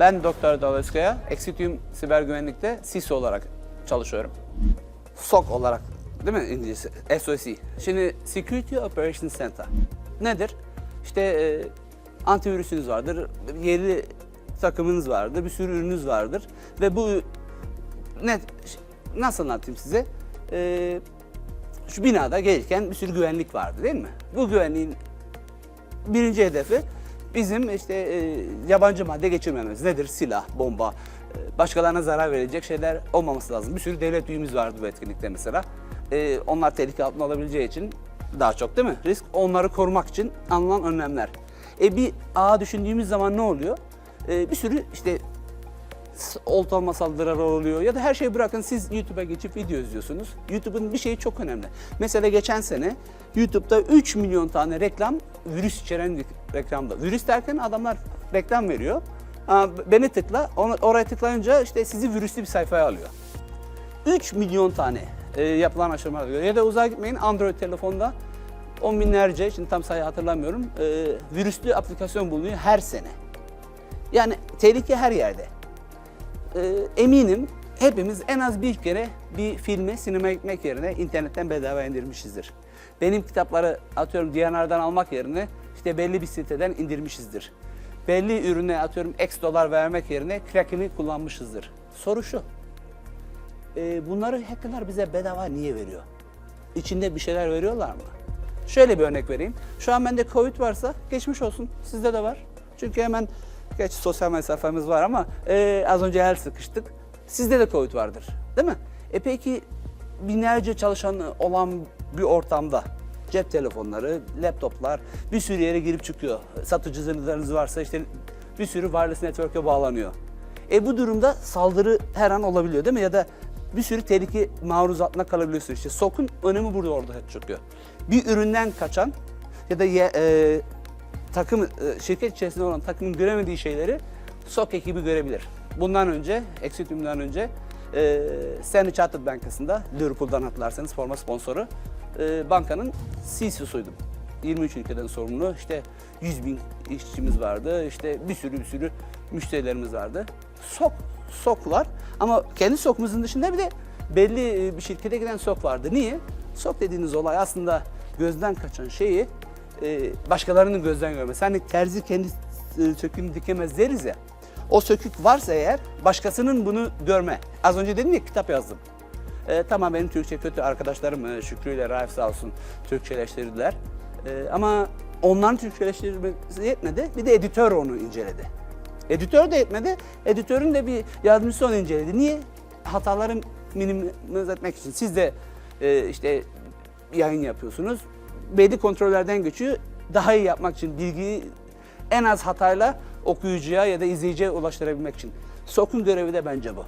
Ben Doktor Daloskaya, Exitium Siber Güvenlik'te CISO olarak çalışıyorum. SOC olarak değil mi İngilizcesi? SOC. Şimdi Security Operations Center. Nedir? İşte e, antivirüsünüz vardır, yerli takımınız vardır, bir sürü ürününüz vardır ve bu net nasıl anlatayım size? E, şu binada gelirken bir sürü güvenlik vardı değil mi? Bu güvenliğin birinci hedefi bizim işte e, yabancı madde geçirmemiz. Nedir? Silah, bomba, e, başkalarına zarar verecek şeyler olmaması lazım. Bir sürü devlet üyemiz vardı bu etkinlikte mesela. E, onlar tehlike altında olabileceği için daha çok değil mi? Risk onları korumak için alınan önlemler. E bir ağa düşündüğümüz zaman ne oluyor? E, bir sürü işte oltalama saldırıları oluyor ya da her şeyi bırakın siz YouTube'a geçip video izliyorsunuz. YouTube'un bir şeyi çok önemli. Mesela geçen sene YouTube'da 3 milyon tane reklam virüs içeren reklamda. Virüs derken adamlar reklam veriyor. Beni tıkla, oraya tıklayınca işte sizi virüslü bir sayfaya alıyor. 3 milyon tane e, yapılan aşamalar göre ya da uzağa gitmeyin Android telefonda on binlerce, şimdi tam sayı hatırlamıyorum, e, virüslü aplikasyon bulunuyor her sene. Yani tehlike her yerde. Ee, eminim hepimiz en az bir kere bir filmi sinemaya gitmek yerine internetten bedava indirmişizdir. Benim kitapları atıyorum DNR'dan almak yerine işte belli bir siteden indirmişizdir. Belli ürüne atıyorum X dolar vermek yerine Kraken'i kullanmışızdır. Soru şu. Ee, bunları hackerlar bize bedava niye veriyor? İçinde bir şeyler veriyorlar mı? Şöyle bir örnek vereyim. Şu an bende Covid varsa geçmiş olsun. Sizde de var. Çünkü hemen geç sosyal mesafemiz var ama e, az önce el sıkıştık. Sizde de Covid vardır. Değil mi? E peki binlerce çalışan olan bir ortamda cep telefonları, laptoplar bir sürü yere girip çıkıyor. Satıcılarınız varsa işte bir sürü wireless network'e bağlanıyor. E bu durumda saldırı her an olabiliyor değil mi? Ya da bir sürü tehlike maruz altına kalabiliyorsun. İşte SOC'un önemi burada orada çıkıyor. Bir üründen kaçan ya da ye- e, takım e, şirket içerisinde olan takımın göremediği şeyleri SOC ekibi görebilir. Bundan önce, Exitium'dan önce e, Standard Chartered Bankası'nda Liverpool'dan hatırlarsanız forma sponsoru e, bankanın CEO'suydum. 23 ülkeden sorumlu işte 100 bin işçimiz vardı işte bir sürü bir sürü müşterilerimiz vardı. SOK, SOK'lar ama kendi SOK'umuzun dışında bir de belli e, bir şirkete giden SOK vardı. Niye? SOK dediğiniz olay aslında gözden kaçan şeyi başkalarının gözden görmesi. Hani terzi kendi e, söküğünü dikemez deriz ya. O sökük varsa eğer başkasının bunu görme. Az önce dedim ya kitap yazdım. E, tamam benim Türkçe kötü arkadaşlarım e, Şükrü ile Raif sağ olsun Türkçeleştirdiler. E, ama onların Türkçeleştirmesi yetmedi. Bir de editör onu inceledi. Editör de yetmedi. Editörün de bir yardımcısı onu inceledi. Niye? Hataları minimize etmek için. Siz de e, işte yayın yapıyorsunuz. Belli kontrollerden geçiyor. Daha iyi yapmak için bilgiyi en az hatayla okuyucuya ya da izleyiciye ulaştırabilmek için. SOK'un görevi de bence bu.